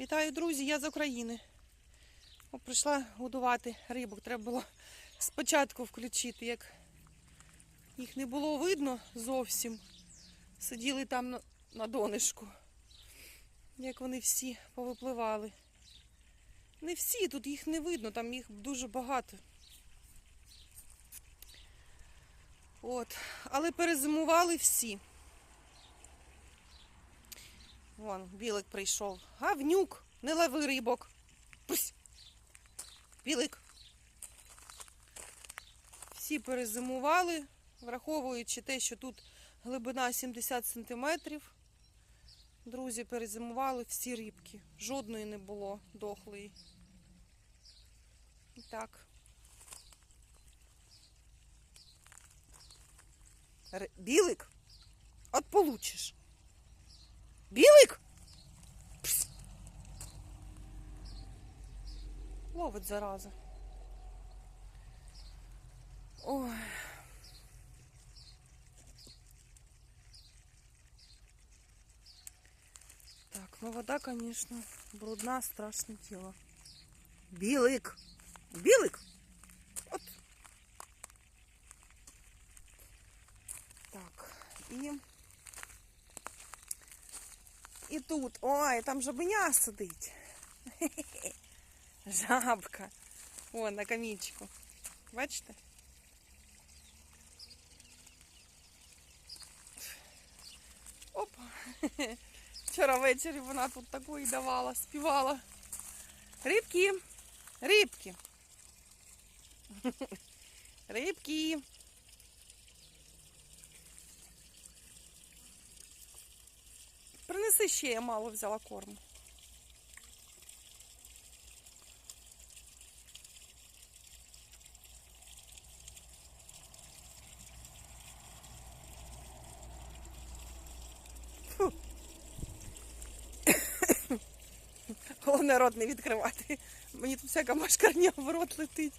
Вітаю, друзі, я з України. О, прийшла годувати рибок. Треба було спочатку включити, як їх не було видно зовсім. Сиділи там на, на донишку. Як вони всі повипливали. Не всі, тут їх не видно, там їх дуже багато. От. Але перезимували всі. Вон, білик прийшов. Гавнюк, не лови рибок. Пусть. Білик. Всі перезимували, враховуючи те, що тут глибина 70 сантиметрів. Друзі, перезимували всі рибки. Жодної не було дохлої. І Так. Білик? От получиш. Ловить зараза. Ой. Так, ну вода, конечно, брудна, страшне діло. Білик. Білик. От. Так, і... І тут, ой, там жабеня сидить. Жабка. О, на камінчику. Бачите? Опа. Вчора ввечері вона тут такої давала, співала. Рибки, рибки. Рибки. Принеси ще, я мало взяла корму. Головне рот не відкривати. Мені тут всяка машкарня в рот летить.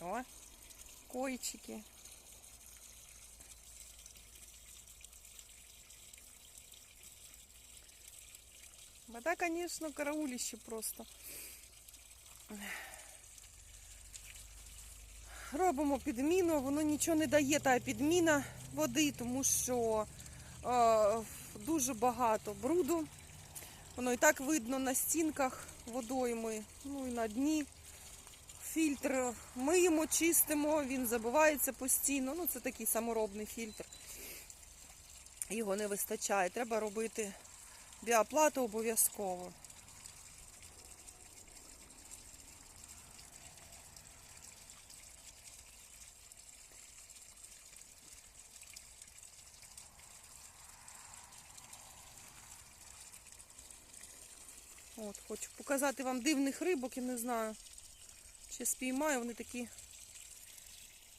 О, койчики. Вода, конечно, караулище просто. Робимо підміну, воно нічого не дає, та підміна води, тому що е, дуже багато бруду. Воно і так видно на стінках водойми, ну і на дні. Фільтр миємо, чистимо, він забивається постійно. Ну, це такий саморобний фільтр. Його не вистачає. Треба робити біоплату обов'язково. От, хочу показати вам дивних рибок, я не знаю. Чи спіймаю, вони такі,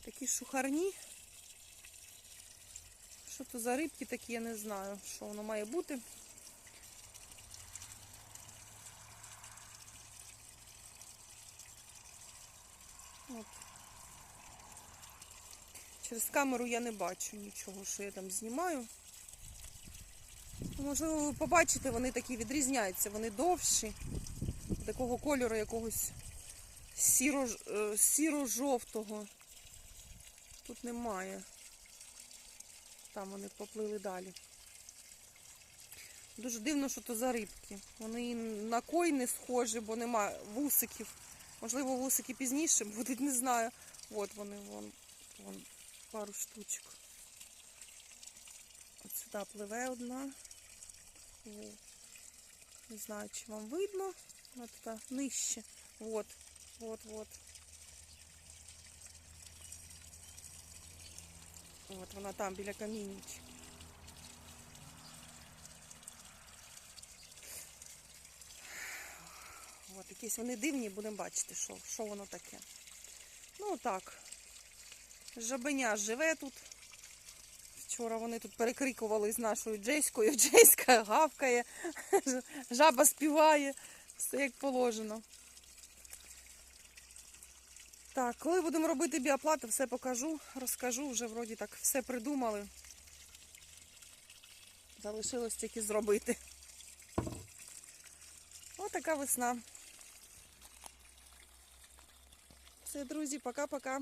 такі шухарні. Що то за рибки такі, я не знаю, що воно має бути. От. Через камеру я не бачу нічого, що я там знімаю. Можливо, ви побачите, вони такі відрізняються, вони довші, такого кольору якогось сіро, е, сіро-жовтого. Тут немає. Там вони поплили далі. Дуже дивно, що то за рибки. Вони на кой не схожі, бо нема вусиків. Можливо, вусики пізніше будуть, не знаю. От вони, вон, вон пару штучок. От сюди пливе одна. Не знаю, чи вам видно. Вона така нижче. От, от, от. От вона там біля камінчика. От якісь вони дивні, будемо бачити, що, що воно таке. Ну так. Жабеня живе тут. Вчора вони тут перекрикували з нашою Джеською. Джеська гавкає, жаба співає, все як положено. Так, коли будемо робити біоплати, все покажу, розкажу. Вже вроді так все придумали. Залишилось тільки зробити. Отака весна. Все, друзі, пока-пока.